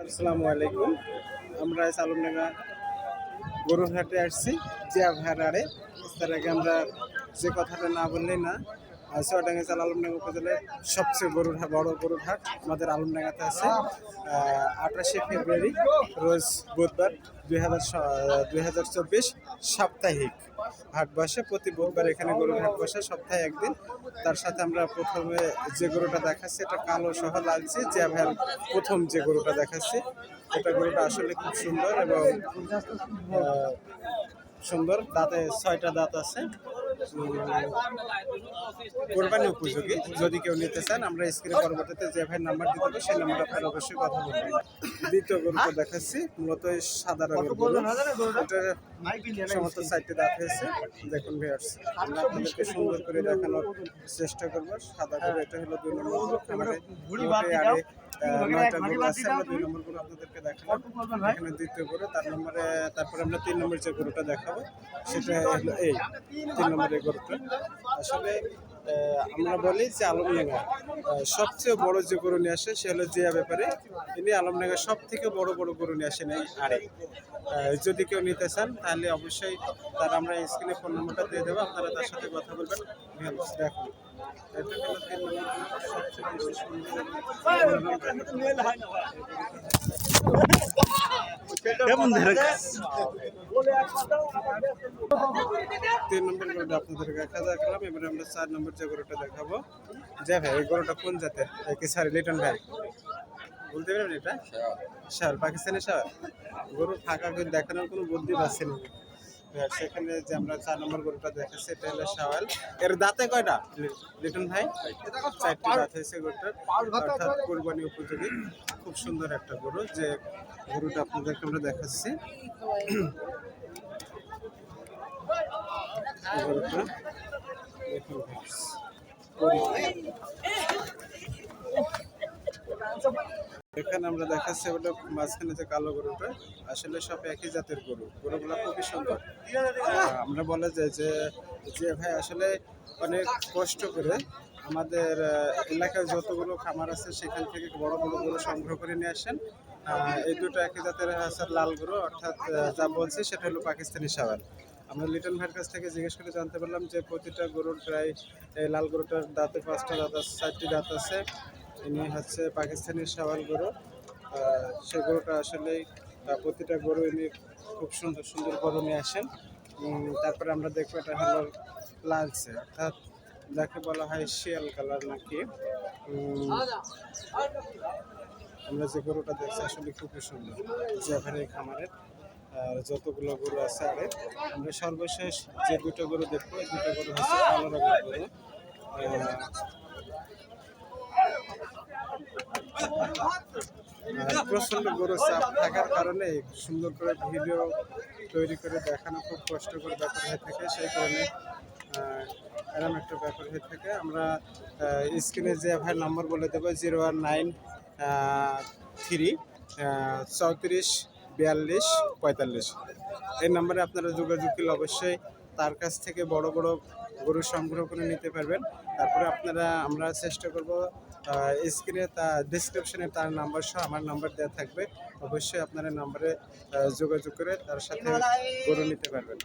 আসসালামু আলাইকুম। আমরা আজ আলমডাঙ্গা গরুর হাটে আসছি। জিয়া আড়ে তার আগে আমরা যে কথাটা না বললেই না আহ, চুয়াডাঙ্গা চাল আলমডাঙ্গা উপজেলার সবচেয়ে গরুর হাট বড় গরুর হাট আমাদের আলমডাঙ্গাতে আছে। আঠাশে ফেব্রুয়ারি রোজ বুধবার দুই হাজার দুই হাজার চব্বিশ সাপ্তাহিক। হাট বসে, প্রতি বুধবার এখানে গরুর হাট বসে, সপ্তাহে একদিন। তার সাথে আমরা প্রথমে যে গরুটা দেখাচ্ছি, এটা কালো সহ লালচে, যে ভাইয়ের প্রথম যে গরুটা দেখাচ্ছি, এটা গরুটা আসলে খুব সুন্দর এবং সুন্দর। দাঁতে ছয়টা দাঁত আছে। কোরবানি উপযোগী। যদি কেউ নিতে চান আমরা স্ক্রিনে পরবর্তীতে যে ভাই নাম্বার দিতে হবে সেই নাম্বার আপনার অবশ্যই কথা বলবেন। দ্বিতীয় গরুটা দেখাচ্ছি মূলত সাদা রঙের গরু সমস্ত সাইডে দাঁত হয়েছে। দেখুন ভিউয়ার্স আমরা আপনাদেরকে সুন্দর করে দেখানোর চেষ্টা করব। সাদা গরু এটা হলো দুই নম্বর নয়টা গরু আছে আমরা দুই নম্বর গরু আপনাদেরকে দেখালাম। এখানে দ্বিতীয় গরু তার নম্বরে তারপরে আমরা তিন নম্বর যে গরুটা দেখাবো সেটা হলো এই তিন নম্বরের গরুটা। আসলে আমরা বলি যে আলমডাঙ্গা সবচেয়ে বড় যে গরু নিয়ে আসে সে হলো জিয়া ব্যাপারে। ইনি আলমডাঙ্গা সব থেকে বড় বড় গরু নিয়ে আসেন এই আরে যদি কেউ নিতে চান তাহলে অবশ্যই তার আমরা স্ক্রিনে ফোন নম্বরটা দিয়ে দেবো আপনারা তার সাথে কথা বলবেন। দেখুন। তিন নম্বর গরুটা আপনাদেরকে দেখা দেখালাম এবারে আমরা চার নম্বর যে গরুটা দেখাবো। যে ভাই এই গরুটা কোন জাতের? এই কি সরি লিটন ভাই? বলতে পারবেন এটা? শাল পাকিস্তানি শাল গরু ফাঁকা করে দেখানোর কোনো বুদ্ধি পাচ্ছি না। সেখানে যে আমরা চার নম্বর গরুটা দেখাচ্ছি, এটা হলো শাওয়াল। এর দাঁতে কয়টা, লিটন ভাই? চারটি দাঁত হয়েছে গরুটার। অর্থাৎ কোরবানি উপযোগী। খুব সুন্দর একটা গরু, যে গরুটা আপনাদেরকে আমরা দেখাচ্ছি। গরুটা দেখুন guys, এখানে আমরা দেখাচ্ছি ওটা মাঝখানে যে কালো গরুটা, আসলে সব একই জাতের গরু, গরুগুলো খুবই সুন্দর। আমরা বলা যায় যে যে ভাই আসলে অনেক কষ্ট করে আমাদের এলাকায় যতগুলো খামার আছে, সেখান থেকে বড় বড় গরু সংগ্রহ করে নিয়ে আসেন। এই দুটো একই জাতের আছে লাল গরু, অর্থাৎ যা বলছি সেটা হলো পাকিস্তানি সাওয়াল আমরা লিটন ভাইয়ের কাছ থেকে জিজ্ঞেস করে জানতে পারলাম যে, প্রতিটা গরুর প্রায় লাল গরুটার দাঁতে পাঁচটা দাঁত আছে, চারটি দাঁত আছে। ইনি হচ্ছে পাকিস্তানি সাওয়াল গরু। সে গরুটা আসলে প্রতিটা গরু ইনি খুব সুন্দর সুন্দর গরু নিয়ে আসেন তারপরে আমরা দেখব এটা হলো লালচে, অর্থাৎ যাকে বলা হয় শিয়াল কালার নাকি। আমরা যে গরুটা দেখছি আসলে খুবই সুন্দর জাফারি খামারের আর যতগুলো গরু আছে আরে, আমরা সর্বশেষ যে দুটো গরু দেখব দুটো গরু হচ্ছে কালো রঙের গরু। আর প্রচণ্ড গরু চাপ থাকার কারণে সুন্দর করে ভিডিও তৈরি করে দেখানো খুব কষ্টকর ব্যাপার হয়ে থাকে। সেই কারণে আহ, এরকম একটা ব্যাপার হয়ে থাকে। আমরা স্ক্রিনে যে ভাই নম্বর বলে দেবো জিরো ওয়ান নাইন থ্রি চৌত্রিশ বিয়াল্লিশ পঁয়তাল্লিশ। এই নম্বরে আপনারা যোগাযোগ করলে অবশ্যই তার কাছ থেকে বড় বড় গরু সংগ্রহ করে নিতে পারবেন। তারপরে আপনারা আমরা চেষ্টা করব স্ক্রিনে তা ডিসক্রিপশনে তার নাম্বার সহ আমার নাম্বার দেওয়া থাকবে। অবশ্যই আপনারা নাম্বারে যোগাযোগ করে তার সাথে গরু নিতে পারবেন।